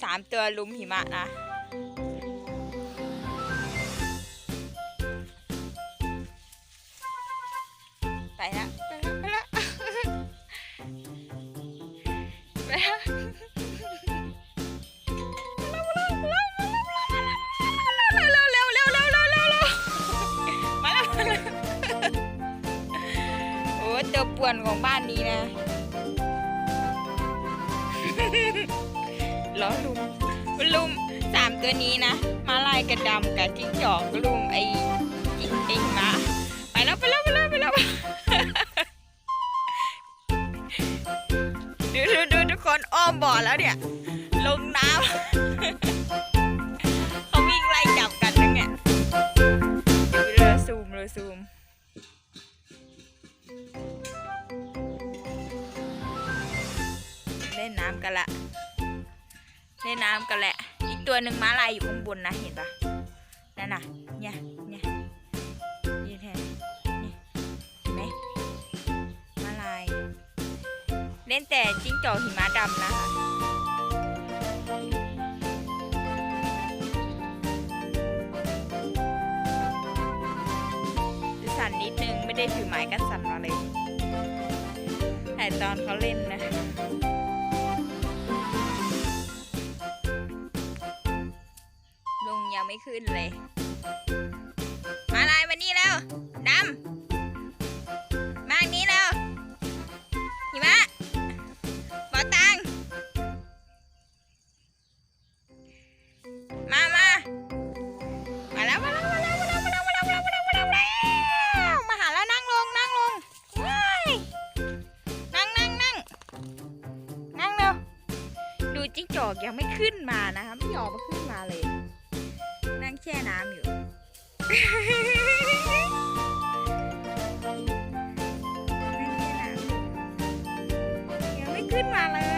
สามตัวลุมหิมะนะไปละไปละไปละตัวป่วนของบ้านนี้นะ ล้อลุมลุมสามตัวนี้นะมาลายกระดำกับจิ้งจอกลุมไอ้จิ้งไอ้หมาไปแล้วไปแล้วไปแล้วไปแล้วดูดูดูทุกคนอ้อมบ่อแล้วเนี่ย ลงน้ำเขาวิ่งไล่จับกันนะเนี่ยดูเรือซูมเรือซูมเล่นน้ำกันละ นน้ำกันแหละ อีกตัวหนึ่งม้าลายอยู่ข้างบนนะเห็นปะนั่นน่ะเนี่ยเนี่ยยืนแทนนี่เห็นไหมม้าลาย เล่นแต่จิ้งจอกหิมะดำนะคะสั่นนิดนึงไม่ได้ถือไม้กันสั่นมาเลยแต่ตอนเขาเล่นนะ ยังไม่ขึ้นเลย มาลายมานี่แล้วดำมาอันนี้แล้วหิมะบอตัง มามามาแล้วมาแล้วมาแล้วมาแล้วมาแล้วมาแล้วมาแล้วมาแล้วมาแล้วมาหาแล้วนั่งลงนั่งลงว้ายนั่งนั่งนั่งนั่งเร็วดูจิ้งจอกยังไม่ขึ้นมานะคะไม่ยอมมาขึ้นมาเลย ช่น้ำอยู่นั่งแช่น้ำยังไม่ขึ้นมาเลย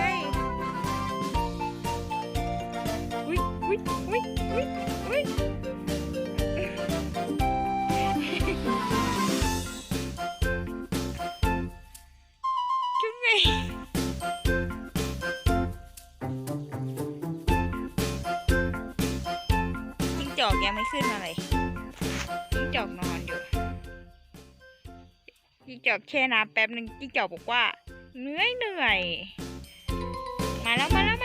อกยังไม่ขึ้นมาเลยจิ้งจอกนอนอยู่จิ้งจอกแช่น้ำแป๊บหนึ่งจิ้งจอกบอกว่าเหนื่อยเหนื่อย มาแล้วมาแล้ว